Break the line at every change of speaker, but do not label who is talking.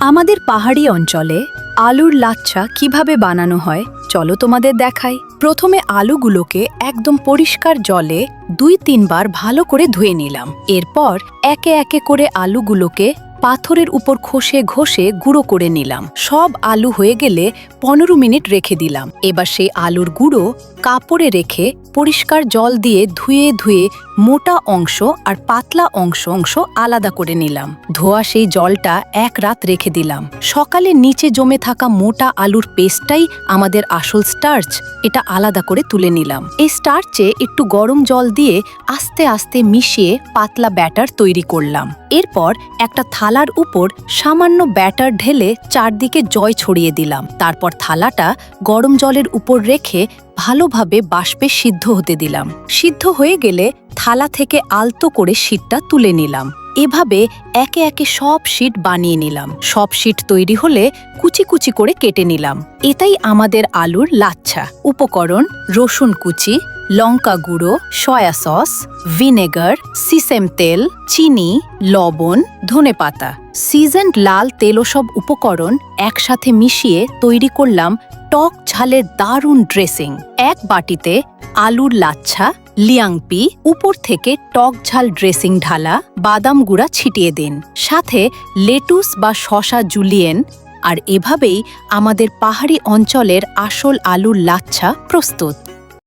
আমাদের পাহাড়ি অঞ্চলে আলুর লাচ্ছা কীভাবে বানানো হয়, চলো তোমাদের দেখাই। প্রথমে আলুগুলোকে একদম পরিষ্কার জলে দুই তিনবার ভালো করে ধুয়ে নিলাম। এরপর একে একে করে আলুগুলোকে পাথরের উপর খসে ঘষে গুঁড়ো করে নিলাম। সব আলু হয়ে গেলে পনেরো মিনিট রেখে দিলাম। এবার সেই আলুর গুঁড়ো কাপড়ে রেখে পরিষ্কার জল দিয়ে ধুয়ে ধুয়ে মোটা অংশ আর পাতলা অংশ অংশ আলাদা করে নিলাম। ধোয়া সেই জলটা এক রাত রেখে দিলাম। সকালে নিচে জমে থাকা মোটা আলুর পেস্টটাই আমাদের আসল স্টার্চ, এটা আলাদা করে তুলে নিলাম। এই স্টার্চে একটু গরম জল দিয়ে আস্তে আস্তে মিশিয়ে পাতলা ব্যাটার তৈরি করলাম। এরপর একটা থালার উপর সামান্য ব্যাটার ঢেলে চারদিকে জয় ছড়িয়ে দিলাম। তারপর থালাটা গরম জলের উপর রেখে ভালোভাবে বাষ্পে সিদ্ধ হতে দিলাম। সিদ্ধ হয়ে গেলে থালা থেকে আলতো করে শীটটা তুলে নিলাম। এভাবে একে একে সব শীট বানিয়ে নিলাম। সব শীট তৈরি হলে কুচি কুচি করে কেটে নিলাম। এটাই আমাদের আলুর লাচ্ছা। উপকরণ রসুন কুচি, লঙ্কা গুঁড়ো, সয়া সস, ভিনেগার, সিসেম তেল, চিনি, লবণ ধনেপাতা সিজন্ড লাল তেল সব উপকরণ একসাথে মিশিয়ে তৈরি করলাম টক ঝালের দারুণ ড্রেসিং। এক বাটিতে আলুর লাচ্ছা, লিয়াংপি, উপর থেকে টক ঝাল ড্রেসিং ঢালা, বাদাম গুঁড়া ছিটিয়ে দিন। সাথে লেটুস বা শশা জুলিয়েন, আর এভাবেই আমাদের পাহাড়ি অঞ্চলের আসল আলুর লাচ্ছা প্রস্তুত।